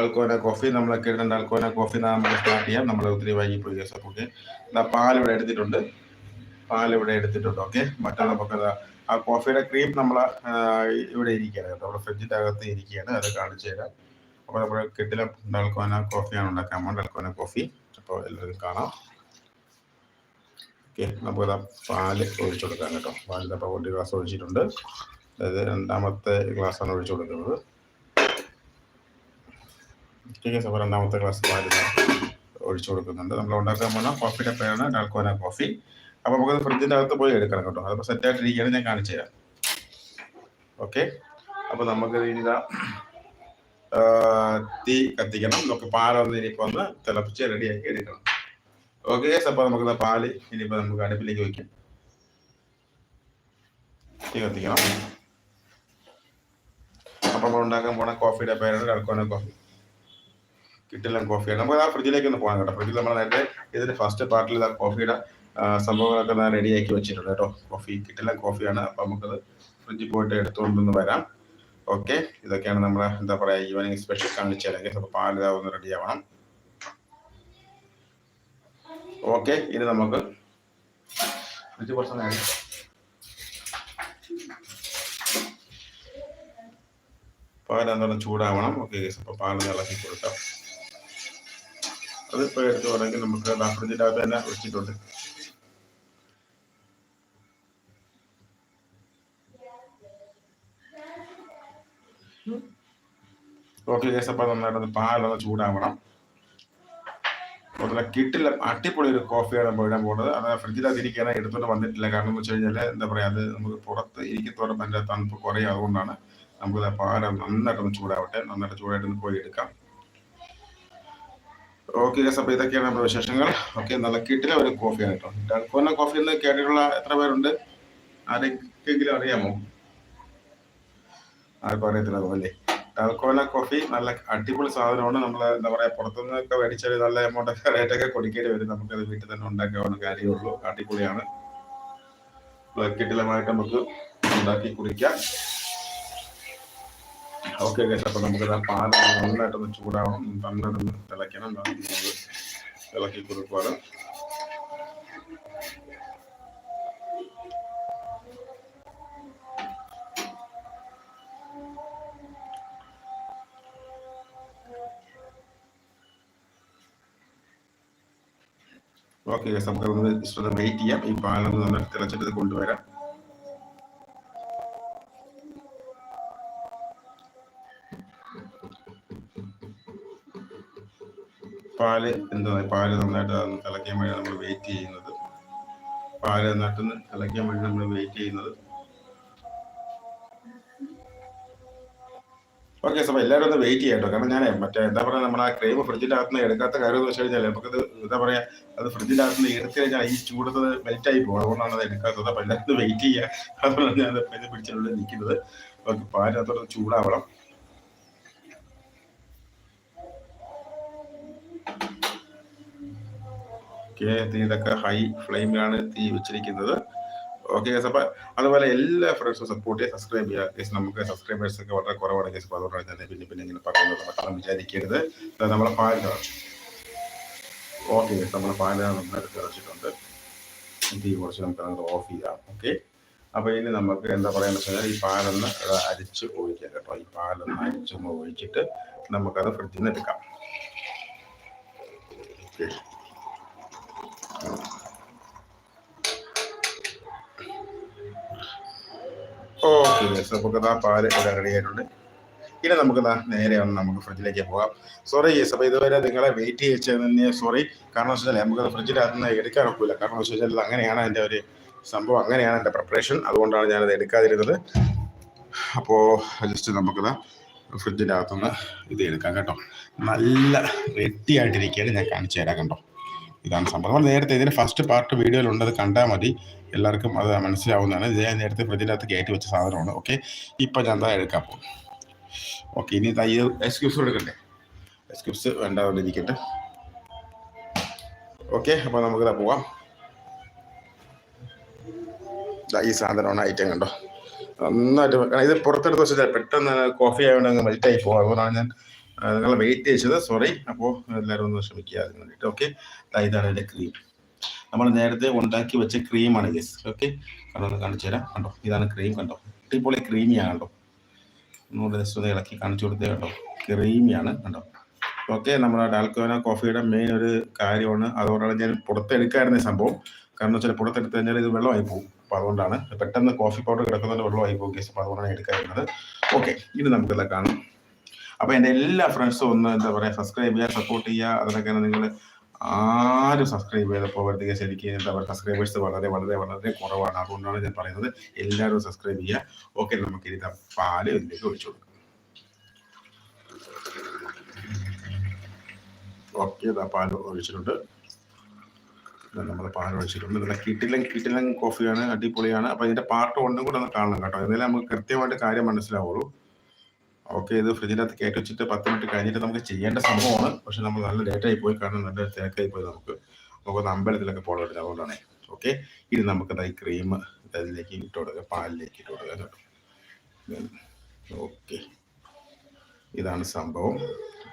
ഡാൽക്കോന coffee നമ്മൾ ഇടേണ്ട അൽക്കോന coffee നമ്മൾ സ്റ്റാർട്ട് ചെയ്യാം. നമ്മൾ ഒത്തിരി വൈകിപ്പോയി കേസ് ഓക്കെ പാൽ ഇവിടെ എടുത്തിട്ടുണ്ട്. പാൽ ഇവിടെ എടുത്തിട്ടുണ്ട്. ഓക്കെ മറ്റേ നമുക്ക് ആ കോഫിയുടെ ക്രീം നമ്മൾ ഇവിടെ ഇരിക്കുകയാണ് കേട്ടോ. നമ്മുടെ ഫ്രിഡ്ജിന്റെ അകത്ത് ഇരിക്കുകയാണ്. അത് കാണിച്ചു തരാം. അപ്പോൾ നമ്മൾ കിട്ടില ഡാൽക്കോന കോഫിയാണ് ഉണ്ടാക്കാൻ പോകുന്നത്. ഡാൽക്കോന കോഫി അപ്പോൾ എല്ലാവരും കാണാം. ഓക്കെ നമുക്ക് പാൽ ഒഴിച്ചു കൊടുക്കാം കേട്ടോ. പാലിന്റെ അപ്പോൾ ഒരു ഗ്ലാസ് ഒഴിച്ചിട്ടുണ്ട്. അതായത് രണ്ടാമത്തെ ഗ്ലാസ്സാണ് ഒഴിച്ചു കൊടുക്കുന്നത്. ഓക്കെ അപ്പോൾ രണ്ടാമത്തെ ഗ്ലാസ് പാലിന് ഒഴിച്ചു കൊടുക്കുന്നുണ്ട്. നമ്മൾ ഉണ്ടാക്കാൻ പോകുന്ന കോഫിയുടെ പേരാണ് ഡാൽക്കോന കോഫി അപ്പോൾ നമുക്ക് ഫ്രിഡ്ജിന്റെ അകത്ത് പോയി എടുക്കണം കേട്ടോ. അതിപ്പോൾ സെറ്റായിട്ടിരിക്കുകയാണ് ഞാൻ കാണിച്ചു തരാം. ഓക്കെ അപ്പോൾ നമുക്ക് ഇനി തീ കത്തിക്കണം. നമുക്ക് പാലൊന്ന് ഇനിയിപ്പോൾ ഒന്ന് തിളപ്പിച്ച് റെഡിയാക്കി എടുക്കണം. ഓക്കെ അപ്പോൾ നമുക്ക് പാൽ ഇനിയിപ്പോൾ നമുക്ക് അടുപ്പിലേക്ക് വയ്ക്കാം തീ കത്തിക്കണം. അപ്പോൾ നമ്മൾ ഉണ്ടാക്കാൻ പോണ കോഫിയുടെ പേരാണ് ഡൽക്കോന കോഫി കിട്ടില്ല കോഫിയാണ് നമുക്ക് ആ ഫ്രിഡ്ജിലേക്ക് ഒന്ന് പോകാം കേട്ടോ. ഫ്രിഡ്ജിൽ നമ്മൾ നേരത്തെ ഇതിന്റെ ഫസ്റ്റ് പാർട്ടിൽ കോഫിയുടെ സംഭവങ്ങളൊക്കെ ഞാൻ റെഡിയാക്കി വെച്ചിട്ടുണ്ട് കേട്ടോ. കോഫി കിട്ടില്ല കോഫിയാണ് അപ്പോൾ നമുക്കത് ഫ്രിഡ്ജിൽ പോയിട്ട് എടുത്തുകൊണ്ടൊന്ന് വരാം. ഓക്കെ ഇതൊക്കെയാണ് നമ്മൾ എന്താ പറയാ ഈവനിങ് സ്പെഷ്യൽ കാണിച്ചു അല്ലെങ്കിൽ അപ്പോൾ ഒന്ന് റെഡി ആവണം. ഓക്കെ ഇനി നമുക്ക് ഫ്രിഡ്ജ് കുറച്ച് നേരം പാലെന്താണ് ചൂടാവണം. ഓക്കെ അപ്പോൾ പാൽ ഇളക്കി കൊടുക്കാം. അതിപ്പോൾ എടുത്തു വേണമെങ്കിൽ നമുക്ക് ഫ്രിഡ്ജിന്റെ അകത്ത് തന്നെ വെച്ചിട്ടുണ്ട്. ഓക്കെ കേസ് അപ്പോൾ നന്നായിട്ടൊന്ന് പാലൊന്ന് ചൂടാവണം. അതുപോലെ കിട്ടില്ല അടിപൊളി ഒരു കോഫിയാണ് നമ്മൾ ഇടാൻ പോകുന്നത്. അത് ഫ്രിഡ്ജിൽ ഇരിക്കാനായി എടുത്തോണ്ട് വന്നിട്ടില്ല. കാരണം എന്ന് വെച്ച് കഴിഞ്ഞാൽ എന്താ പറയുക അത് നമുക്ക് പുറത്ത് ഇരിക്കത്തോടെ അതിന്റെ തണുപ്പ് കുറയും. അതുകൊണ്ടാണ് നമുക്ക് പാല നന്നായിട്ടൊന്ന് ചൂടാവട്ടെ. നന്നായിട്ട് ചൂടായിട്ടൊന്ന് പോയി എടുക്കാം. ഓക്കെ അപ്പോൾ ഇതൊക്കെയാണ് നമ്മുടെ വിശേഷങ്ങൾ. ഓക്കെ നല്ല കിട്ടില ഒരു കോഫിയാണ് കേട്ടോ. ഡൽക്കോന കോഫി എന്ന് കേട്ടിട്ടുള്ള എത്ര പേരുണ്ട്? ആരെങ്കിലും അറിയാമോ? ആർക്കും അറിയത്തില്ല അതുപോലെ ഡൽക്കോന കോഫി നല്ല അടിപൊളി സാധനമാണ്. നമ്മൾ എന്താ പറയുക പുറത്തുനിന്നൊക്കെ മേടിച്ചാൽ നല്ല എമൗണ്ട് ഒക്കെ റേറ്റ് ഒക്കെ കൊടുക്കേണ്ടി വരും. അത് വീട്ടിൽ തന്നെ ഉണ്ടാക്കാവുന്ന കാര്യമുള്ളൂ. അടിപൊളിയാണ്. കിട്ടിലമായിട്ട് നമുക്ക് ഉണ്ടാക്കി കുടിക്കാം. ഓക്കെ ഗൈസ് അപ്പൊ നമുക്ക് ഇതാ പാൽ നന്നായിട്ടൊന്ന് ചൂടാവണം. നന്നായിട്ടൊന്ന് തിളയ്ക്കണം. നമുക്ക് കൊടുക്കുവാണ്. ഓക്കെ നമുക്ക് വെയിറ്റ് ചെയ്യാം. ഈ പാലൊന്ന് നന്നായിട്ട് തിളച്ചിട്ട് കൊണ്ടുവരാം. പാൽ എന്താ പാൽ നന്നായിട്ട് തിളയ്ക്കാൻ വേണ്ടി നമ്മൾ വെയിറ്റ് ചെയ്യുന്നത്. പാൽ നന്നായിട്ടൊന്ന് തിളയ്ക്കാൻ വേണ്ടി നമ്മൾ വെയിറ്റ് ചെയ്യുന്നത്. ഓക്കെ സാർ എല്ലാവരും ഒന്ന് വെയിറ്റ് ചെയ്യാം കേട്ടോ കാരണം ഞാൻ മറ്റേ എന്താ പറയുക നമ്മൾ ആ ക്രീം ഫ്രിഡ്ജിന്റെ അകത്ത് നിന്ന് എടുക്കാത്ത കാര്യം എന്ന് വെച്ച് കഴിഞ്ഞാൽ നമുക്കത് എന്താ പറയുക അത് ഫ്രിഡ്ജിന്റെ അകത്ത് നിന്ന് എടുത്തു കഴിഞ്ഞാൽ ഈ ചൂടത്ത് മെൽറ്റായി പോകും അതുകൊണ്ടാണ് അത് എടുക്കാത്തത്. അപ്പം എല്ലാവരും വെയിറ്റ് ചെയ്യുക. അതുകൊണ്ടാണ് ഞാൻ പിടിച്ചുള്ളിൽ നിൽക്കുന്നത്. ഓക്കെ പാലിനകത്തോട്ട് ചൂടാവണം. ഓക്കെ തീതൊക്കെ ഹൈ ഫ്ലെയിമിലാണ് തീ വെച്ചിരിക്കുന്നത്. ഓക്കെ ഗസ് അപ്പം അതുപോലെ എല്ലാ ഫ്രണ്ട്സും സപ്പോർട്ട് ചെയ്യുക സബ്സ്ക്രൈബ് ചെയ്യുക. ഗസ് നമുക്ക് സബ്സ്ക്രൈബേഴ്സ് ഒക്കെ വളരെ കുറവാണ് ഗസ് അപ്പോൾ അതുകൊണ്ടാണ് ഞാൻ പിന്നെ പിന്നെ ഇങ്ങനെ പറയുന്നത് മക്കളും വിചാരിക്കരുത്. നമ്മളെ പാൽ തിളച്ചു ഓക്കെ ഗസ് നമ്മളെ പാൽ നന്നായിട്ട് തിളച്ചിട്ടുണ്ട്. തീ കുറച്ച് നമുക്ക് അത് ഓഫ് ചെയ്യാം. ഓക്കെ അപ്പോൾ ഇനി നമുക്ക് എന്താ പറയുക എന്ന് വെച്ചാൽ ഈ പാലൊന്ന് അരിച്ച് ഒഴിക്കാം കേട്ടോ. ഈ പാലൊന്ന് അരിച്ചൊന്ന് ഒഴിച്ചിട്ട് നമുക്കത് ഫ്രിഡ്ജിൽ നിന്ന് എടുക്കാം. ഓക്കെ. ഓക്കെ നമുക്ക് പാൽ ഇനി നമുക്ക് നേരെ ഒന്ന് നമുക്ക് ഫ്രിഡ്ജിലേക്ക് പോകാം. സോറി യെസ് അപ്പോൾ ഇതുവരെ നിങ്ങളെ വെയിറ്റ് ചെയ്തതിന് സോറി കാരണം വെച്ചാൽ നമുക്ക് ഫ്രിഡ്ജിൽ നിന്ന് എടുക്കാൻ ഒക്കില്ല കാരണം വെച്ച് കഴിഞ്ഞാൽ അങ്ങനെയാണ് എന്റെ ഒരു സംഭവം അങ്ങനെയാണ് എന്റെ പ്രിപ്പറേഷൻ അതുകൊണ്ടാണ് ഞാനത് എടുക്കാതിരുന്നത്. അപ്പോൾ ജസ്റ്റ് നമുക്ക് ഫ്രിഡ്ജിന്റെ അകത്തുനിന്ന് ഇത് എടുക്കാം കേട്ടോ. നല്ല റെഡി ആയിട്ടിരിക്കുകയാണ് ഞാൻ കാണിച്ചു തരാം കണ്ടോ ഇതാണ് സംഭവം. നമ്മൾ നേരത്തെ ഇതിന്റെ ഫസ്റ്റ് പാർട്ട് വീഡിയോയിലുണ്ട് അത് കണ്ടാൽ മതി. എല്ലാവർക്കും അത് മനസ്സിലാവുന്നതാണ്. ഇത് ഞാൻ നേരത്തെ അകത്ത് കയറ്റി വെച്ച സാധനമാണ്. ഓക്കെ ഇപ്പം ഞാൻ എന്താ എടുക്കാൻ പോകും. ഓക്കെ ഇനി ഇത് എക്സ്ക്യൂസ് എടുക്കണ്ടേ? എക്സ്ക്യൂസ് വേണ്ടാതെ ഇരിക്കട്ടെ. ഓക്കെ അപ്പോൾ നമുക്കിതാ പോവാം. ഈ സാധനമാണ് ഐറ്റം കണ്ടോ? നന്നായിട്ട് ഇത് പുറത്തെടുത്ത് വെച്ചാൽ പെട്ടെന്ന് കോഫി ആയതുകൊണ്ട് അങ്ങ് മെൽറ്റായി പോകും. അതുകൊണ്ടാണ് ഞാൻ നിങ്ങൾ വെയിറ്റ് ചെയ്തത്. സോറി അപ്പോൾ എല്ലാവരും ഒന്ന് ശ്രമിക്കുക അതിന് വേണ്ടിയിട്ട്. ഓക്കെ ഇതാണ് എന്റെ ക്രീം നമ്മൾ നേരത്തെ ഉണ്ടാക്കി വെച്ച ക്രീമാണ് ഗസ് ഓക്കെ കണ്ടോ? കാണിച്ചു തരാം. കണ്ടോ? ഇതാണ് ക്രീം കണ്ടോ? അടിപൊളി ക്രീമിയാണ് കണ്ടോ? ഒന്നുകൂടെ ജസ്റ്റ് ഇളക്കി കാണിച്ചു കൊടുത്തേ കണ്ടോ? ക്രീമിയാണ് കണ്ടോ? ഓക്കെ നമ്മുടെ ഡാൽക്കോന കോഫിയുടെ മെയിൻ ഒരു കാര്യമാണ്. അതുകൊണ്ടാണ് ഞാൻ പുറത്തെടുക്കാറുന്ന ഈ സംഭവം. കാരണം വെച്ചാൽ പുറത്തെടുത്ത് കഴിഞ്ഞാൽ ഇത് വെള്ളമായി പോകും. അപ്പോൾ അതുകൊണ്ടാണ്. പെട്ടെന്ന് കോഫി പൗഡർ കിടക്കുന്നതിന് വെള്ളമായി പോകും കേസ് അപ്പോൾ അതുകൊണ്ടാണ് എടുക്കാറുള്ളത് ഓക്കെ ഇനി നമുക്കെല്ലാം കാണാം. അപ്പോൾ എന്റെ എല്ലാ ഫ്രണ്ട്സും ഒന്ന് എന്താ പറയുക സബ്സ്ക്രൈബ് ചെയ്യുക സപ്പോർട്ട് ചെയ്യുക. അതൊക്കെ നിങ്ങൾ ആരും സബ്സ്ക്രൈബ് ചെയ്ത് പോകരുത് ശരിക്കും എന്താ പറയുക സബ്സ്ക്രൈബേഴ്സ് വളരെ വളരെ വളരെ കുറവാണ്. അതുകൊണ്ടാണ് ഞാൻ പറയുന്നത് എല്ലാവരും സബ്സ്ക്രൈബ് ചെയ്യുക. ഓക്കെ നമുക്ക് ഇനി പാൽ ഇതിലേക്ക് ഒഴിച്ചു കൊടുക്കാം. ഓക്കെ പാൽ ഒഴിച്ചിട്ടുണ്ട്. നമ്മൾ പാൽ ഒഴിച്ചിട്ടുണ്ട്. നല്ല കിട്ടിലൻ കിട്ടിലൻ കോഫിയാണ് അടിപൊളിയാണ്. അപ്പൊ ഇതിന്റെ പാർട്ട് ഒന്നും കൂടെ ഒന്ന് കാണണം കേട്ടോ. എന്നാലേ നമുക്ക് കൃത്യമായിട്ട് കാര്യം മനസ്സിലാവുള്ളൂ. ഓക്കെ ഇത് ഫ്രിഡ്ജിനകത്ത് കയറ്റി വെച്ചിട്ട് പത്ത് മിനിറ്റ് കഴിഞ്ഞിട്ട് നമുക്ക് ചെയ്യേണ്ട സംഭവമാണ്. പക്ഷെ നമ്മൾ നല്ല ലേറ്റായി പോയി കാരണം നല്ല തിരക്കായി പോയി നമുക്ക്. നമുക്കൊന്ന് അമ്പലത്തിലൊക്കെ പോകണം അതുകൊണ്ടാണ്. ഓക്കെ ഇനി നമുക്ക് ഈ ക്രീം ഇതിലേക്ക് ഇട്ട് കൊടുക്കുക പാലിലേക്ക് ഇട്ട് കൊടുക്കുക ഓക്കെ. ഇതാണ് സംഭവം.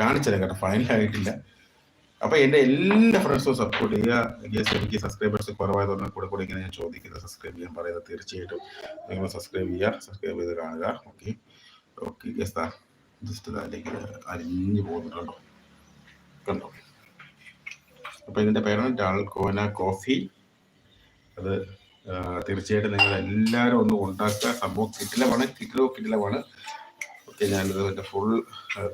കാണിച്ചത് കേട്ടോ ഫൈനലായിട്ടില്ല അപ്പൊ എന്റെ എല്ലാ ഫ്രണ്ട്സും സപ്പോർട്ട് ചെയ്യുക. യെസ് എനിക്ക് സബ്സ്ക്രൈബേഴ്സ് കുറവായതുകൊണ്ട് കൂടെ കൂടെ ഇങ്ങനെ ഞാൻ ചോദിക്കുന്നത് സബ്സ്ക്രൈബ് ചെയ്യാൻ പറയുന്നത് തീർച്ചയായിട്ടും നിങ്ങൾ സബ്സ്ക്രൈബ് ചെയ്യുക സബ്സ്ക്രൈബ് ചെയ്ത് കാണുക. ഓക്കെ ഓക്കെ ഗസ്താ ജസ്റ്റ് അതിലേക്ക് അലിഞ്ഞു പോകുന്നുണ്ട് കണ്ടോ? അപ്പൊ ഇതിന്റെ പേരാണ് ഡാൽകോന കോഫി. അത് തീർച്ചയായിട്ടും നിങ്ങൾ എല്ലാവരും ഒന്ന് ഉണ്ടാക്കുക സംഭവം കിട്ടിലമാണ് കിട്ടിലോ കിട്ടിലമാണ് ഓക്കെ ഞാനിത് ഇതിന്റെ ഫുൾ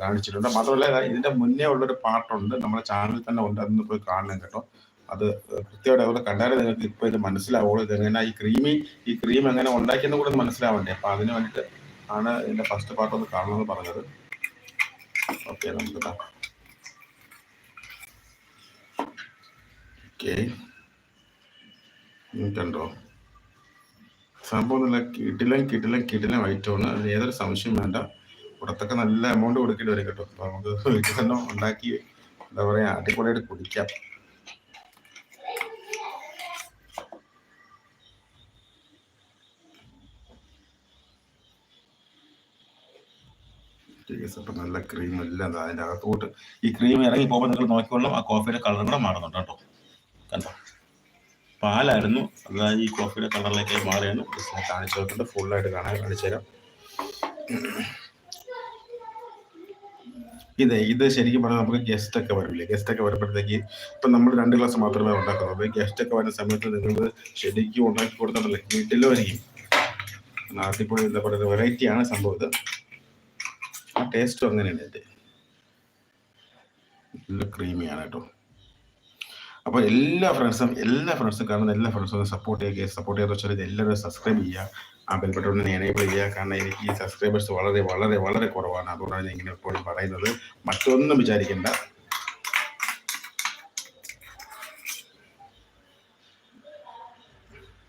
കാണിച്ചിട്ടുണ്ട്. മാത്രമല്ല ഇതിന്റെ മുന്നേ ഉള്ളൊരു പാട്ടുണ്ട്. നമ്മുടെ ചാനലിൽ തന്നെ ഉണ്ട് അതൊന്ന് പോയി കാണണം കേട്ടോ. അത് കൃത്യമായിട്ട് അവിടെ കണ്ടാലേ നിങ്ങൾക്ക് ഇപ്പൊ ഇത് മനസ്സിലാവുള്ളൂ. ഇത് എങ്ങനെ ഈ ക്രീമി ഈ ക്രീം എങ്ങനെ ഉണ്ടാക്കിയെന്ന് കൂടെ മനസ്സിലാവണ്ടേ. അപ്പൊ അതിന് വേണ്ടിയിട്ട് ആണ് ഇതിന്റെ ഫസ്റ്റ് പാർട്ട് ഒന്ന് കാണണമെന്ന് പറഞ്ഞത്. ഓക്കെ നമുക്ക് ഓക്കെ കണ്ടോ സംഭവം നല്ല കിടിലം കിടിലം കിടിലം ഐറ്റമാണ് അതിന് ഏതൊരു സംശയം വേണ്ട. പുറത്തൊക്കെ നല്ല എമൗണ്ട് കൊടുക്കേണ്ടി വരും കേട്ടോ. അപ്പൊ നമുക്ക് വീട്ടിൽ തന്നെ ഉണ്ടാക്കി എന്താ പറയാ അടിപൊളിയായിട്ട് കുടിക്കാം. Yes, അപ്പൊ നല്ല ക്രീം എല്ലാം അതിന്റെ അകത്തോട്ട്. ഈ ക്രീം ഇറങ്ങി പോകുമ്പോൾ നിങ്ങൾ നോക്കിക്കൊള്ളും ആ കോഫിയുടെ കളർ കൂടെ മാറുന്നുണ്ട് കേട്ടോ. കണ്ടോ? പാലായിരുന്നു അതായത് ഈ കോഫിയുടെ കളറിലേക്ക് മാറിയാണ് കാണിച്ചു നോക്കുന്നത് ഫുള്ളായിട്ട് കാണാൻ കാണിച്ചു തരാം. ഇത് ഇത് ശരിക്കും പറഞ്ഞാൽ നമുക്ക് ഗസ്റ്റ് ഒക്കെ വരില്ലേ ഗസ്റ്റ് ഒക്കെ വരുമ്പോഴത്തേക്ക് ഇപ്പം നമ്മൾ രണ്ട് ഗ്ലാസ് മാത്രമേ ഉണ്ടാക്കുന്നത് ഗസ്റ്റ് ഒക്കെ വരുന്ന സമയത്ത് നിങ്ങൾ ശരിക്കും ഉണ്ടാക്കി കൊടുത്തിട്ടില്ലേ വീട്ടിലും ആയിരിക്കും. നാട്ടിൽ പോയി എന്താ പറയുക വെറൈറ്റിയാണ് സംഭവം ഇത്. ആ ടേസ്റ്റും അങ്ങനെയാണ് ഇത്. നല്ല ക്രീമിയാണ് കേട്ടോ. അപ്പോൾ എല്ലാ ഫ്രണ്ട്സും എല്ലാ ഫ്രണ്ട്സും കാരണം എല്ലാ ഫ്രണ്ട്സും സപ്പോർട്ട് ചെയ്യുക. സപ്പോർട്ട് ചെയ്യാന്ന് വെച്ചാൽ എല്ലാവരും സബ്സ്ക്രൈബ് ചെയ്യുക. ആ ബെൽബട്ടൺ എനേബിൾ ചെയ്യുക. കാരണം എനിക്ക് ഈ സബ്സ്ക്രൈബേഴ്സ് വളരെ വളരെ വളരെ കുറവാണ്. അതുകൊണ്ടാണ് ഞാൻ ഇങ്ങനെ എപ്പോഴും പറയുന്നത്. മറ്റൊന്നും വിചാരിക്കേണ്ട.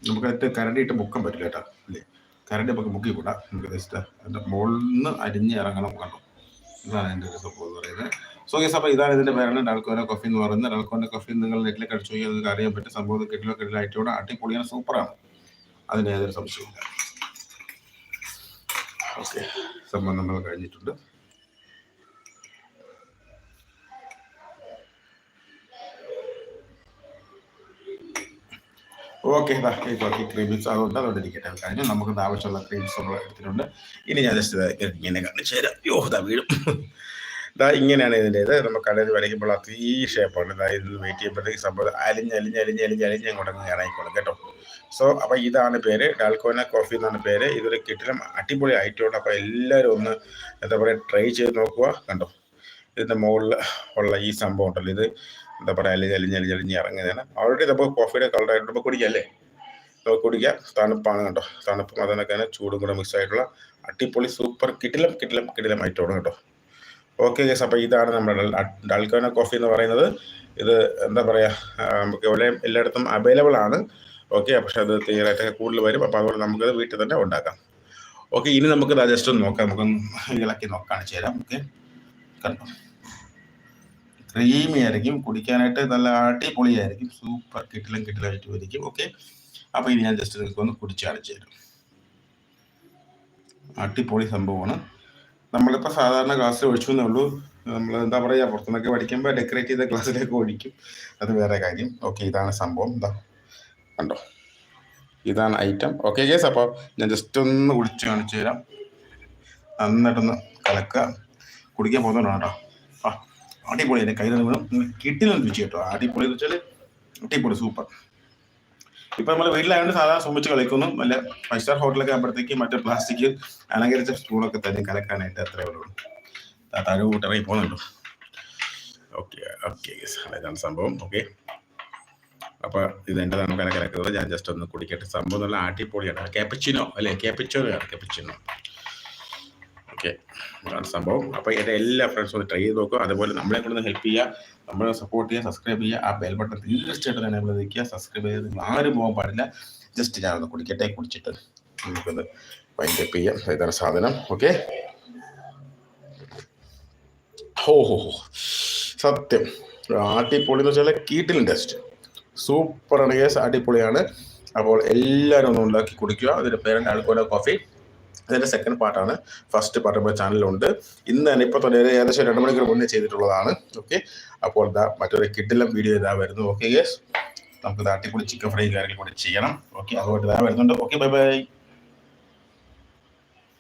നമുക്ക് അത് കരണ്ടിയിട്ട് മുക്കാൻ പറ്റില്ല കേട്ടോ. അല്ലേ? കരണ്ടി നമുക്ക് മുക്കി കൂടാ നമുക്ക് ജസ്റ്റ് അതിന്റെ മുകളിൽ നിന്ന് അരിഞ്ഞ് ഇറങ്ങണം കണ്ടു? ഇതാണ് എന്റെ ഒരു എന്ന് പറയുന്നത്. സോ ഗസ് അപ്പോൾ ഇതാണ് ഇതിന്റെ പേരാണ് ഡാൽക്കോന കോഫി എന്ന് പറയുന്നത്. ഡാൽക്കോന കോഫി നിങ്ങൾ നെറ്റിലേക്ക് അടിച്ചു കഴിഞ്ഞാൽ നിങ്ങൾക്ക് അറിയാൻ പറ്റും. സംഭവം കെട്ടിലോ കെട്ടിലായിട്ടോടെ അടിപൊളിയാണ്. സൂപ്പറാണ് അതിന് യാതൊരു സംശയമില്ല ഓക്കെ സംഭവം നമ്മൾ കഴിഞ്ഞിട്ടുണ്ട്. ഓക്കെ ഈ ബാക്കി ക്രീംസ് അതുകൊണ്ട് അതുകൊണ്ട് ഇരിക്കട്ടെ കഴിഞ്ഞു നമുക്ക് ആവശ്യമുള്ള ക്രീംസ് നമ്മൾ എടുത്തിട്ടുണ്ട്. ഇനി ഞാൻ ജസ്റ്റ് ഇങ്ങനെ കാണിച്ചു തരാം. യോ ഇതാ വീഴും. ഇതാ ഇങ്ങനെയാണ് ഇതിന്റെ ഇത് നമ്മൾ കടയിൽ വരയ്ക്കുമ്പോൾ അത് ഈ ഷേപ്പാണ് ഇതാ ഇത് വെയിറ്റ് ചെയ്യുമ്പോഴത്തേക്ക് സംഭവം അലിഞ്ഞ് അലിഞ്ഞ് അലിഞ്ഞ് അലിഞ്ഞ് അലിഞ്ഞ് അങ്ങോട്ടങ്ങ് ഇറങ്ങിക്കോളും കേട്ടോ. സോ അപ്പോൾ ഇതാണ് പേര്. ഡാൽക്കോന കോഫി എന്നാണ് പേര്. ഇതൊരു കിട്ടിലും അടിപൊളി ആയിട്ടുണ്ട് അപ്പോൾ എല്ലാവരും ഒന്ന് എന്താ പറയുക ട്രൈ ചെയ്ത് നോക്കുക. കണ്ടോ? ഇതിന്റെ മുകളിൽ ഉള്ള ഈ സംഭവം ഉണ്ടല്ലോ. ഇത് എന്താ പറയുക അലിഞ്ഞ് അലിഞ്ഞ് അലിഞ്ഞ് അലിഞ്ഞ് ഇറങ്ങുന്നതാണ് ഓൾറെഡി നമുക്ക് കോഫിയുടെ കളറായിട്ട് നമുക്ക് കുടിക്കാം നമുക്ക് കുടിക്കാം. തണുപ്പാണ് കേട്ടോ. തണുപ്പും അതിനൊക്കെ ചൂടും കൂടെ മിക്സ് ആയിട്ടുള്ള അടിപൊളി സൂപ്പർ കിടിലം കിടിലം കിട്ടിലും ഐറ്റമാണ് കേട്ടോ. ഓക്കെ ഗസ് അപ്പോൾ ഇതാണ് നമ്മുടെ ഡൽക്കോന കോഫി എന്ന് പറയുന്നത്. ഇത് എന്താ പറയുക നമുക്ക് ഇവിടെ എല്ലായിടത്തും അവൈലബിൾ ആണ്. ഓക്കെ പക്ഷെ അത് തീരായിട്ടൊക്കെ കൂടുതൽ വരും. അപ്പോൾ അതുകൊണ്ട് നമുക്കത് വീട്ടിൽ തന്നെ ഉണ്ടാക്കാം. ഓക്കെ ഇനി നമുക്ക് ജസ്റ്റ് ഒന്ന് നോക്കാം. നമുക്ക് ഇളക്കി നോക്കാം ചേരാം ഓക്കെ കണ്ടോ? ക്രീമി ആയിരിക്കും കുടിക്കാനായിട്ട് നല്ല അടിപൊളിയായിരിക്കും സൂപ്പർ കിട്ടിലും കിട്ടിലായിട്ട് വരിക്കും ഓക്കെ അപ്പോൾ ഇനി ഞാൻ ജസ്റ്റ് നിങ്ങൾക്ക് ഒന്ന് കുടിച്ച് കാണിച്ചു തരും. അടിപൊളി സംഭവമാണ്. നമ്മളിപ്പോൾ സാധാരണ ഗ്ലാസ്സിൽ ഒഴിച്ചു എന്നേ ഉള്ളൂ. നമ്മൾ എന്താ പറയുക പുറത്തുനിന്നൊക്കെ പഠിക്കുമ്പോൾ ഡെക്കറേറ്റ് ചെയ്ത ഗ്ലാസ്സിലേക്ക് ഒഴിക്കും. അത് വേറെ കാര്യം. ഓക്കെ ഇതാണ് സംഭവം. എന്താ കണ്ടോ? ഇതാണ് ഐറ്റം ഓക്കെ കേസ് അപ്പോൾ ഞാൻ ജസ്റ്റ് ഒന്ന് കുടിച്ച് കാണിച്ചു തരാം. നന്നായിട്ടൊന്ന് കലക്കുക. കുടിക്കാൻ പോകുന്നുണ്ടോ കേട്ടോ ആ അടിപൊളി എന്റെ കയ്യിൽ നിന്ന് കിട്ടില്ലെന്ന് രുചി കേട്ടോ. അടിപൊളി എന്ന് വെച്ചാൽ അടിപൊളി സൂപ്പർ ഇപ്പൊ നമ്മൾ വീട്ടിലായതുകൊണ്ട് സാധാരണ സുമിച്ച് കളിക്കുന്നു. വല്ല ഫൈവ് സ്റ്റാർ ഹോട്ടലൊക്കെ ആകുമ്പോഴത്തേക്ക് മറ്റേ പ്ലാസ്റ്റിക് അലങ്കരിച്ച സ്പൂണൊക്കെ തന്നെ കലക്കാനായിട്ട് അത്രേ ഉള്ളൂ. താഴെ കൂട്ടിറങ്ങി പോകുന്നുണ്ടോ. ഓക്കെ ഓക്കെ അതാണ് സംഭവം. ഓക്കെ അപ്പൊ ഇത് എന്റെ നമുക്ക് കലക്കുന്നത് ഞാൻ ജസ്റ്റ് ഒന്ന് കുടിക്കട്ടെ. സംഭവം നല്ല അടിപൊളിയാണ്. കേപ്പച്ചിനോ അല്ലേ? കേപ്പച്ചോ ക്യാപ്പിച്ചിനോ ഓക്കെ അതാണ് സംഭവം. അപ്പോൾ എന്റെ എല്ലാ ഫ്രണ്ട്സും ഒന്ന് ട്രൈ ചെയ്ത് നോക്കുക. അതുപോലെ നമ്മളെ കൊണ്ട് ഹെൽപ്പ് ചെയ്യുക. നമ്മളെ സപ്പോർട്ട് ചെയ്യുക സബ്സ്ക്രൈബ് ചെയ്യുക. ആ ബെൽ ബട്ടൺ തീർച്ചയായിട്ടും തന്നെ നമ്മൾ നിൽക്കുക സബ്സ്ക്രൈബ് ചെയ്ത് നിങ്ങൾ ആരും പോകാൻ പാടില്ല. ജസ്റ്റ് ഞാനൊന്ന് കുടിക്കട്ടെ കുടിച്ചിട്ട് നമുക്കൊന്ന് വൈൻഡ് അപ്പ് ചെയ്യാം. ഇതാണ് സാധനം. ഓക്കെ ഹോ ഹോ ഹോ. സത്യം. അടിപൊളി എന്ന് വെച്ചാൽ കീട്ടിലും ടെസ്റ്റ് സൂപ്പറാണ് കേസ് അടിപൊളിയാണ്. അപ്പോൾ എല്ലാവരും ഒന്ന് ഉണ്ടാക്കി കുടിക്കുക. അതിന്റെ പേരന്റെ ആൾക്കോല കോഫി അതിന്റെ സെക്കൻഡ് പാർട്ടാണ് ഫസ്റ്റ് പാർട്ട് നമ്മുടെ ചാനലിലുണ്ട് ഇന്ന് തന്നെ ഇപ്പോൾ തന്നെ ഏകദേശം രണ്ട് മണിക്കൂർ മുന്നേ ചെയ്തിട്ടുള്ളതാണ്. ഓക്കെ അപ്പോൾ ഇതാ മറ്റൊരു കിഡിലും വീഡിയോ ഇതാ വരുന്നു. ഓക്കെ യെസ് നമുക്ക് അടിപൊളി ചിക്കൻ ഫ്രൈ കാര്യങ്ങൾ കൂടി ചെയ്യണം. ഓക്കെ അതുകൊണ്ട് ഇതാ വരുന്നുണ്ട്. Okay bye bye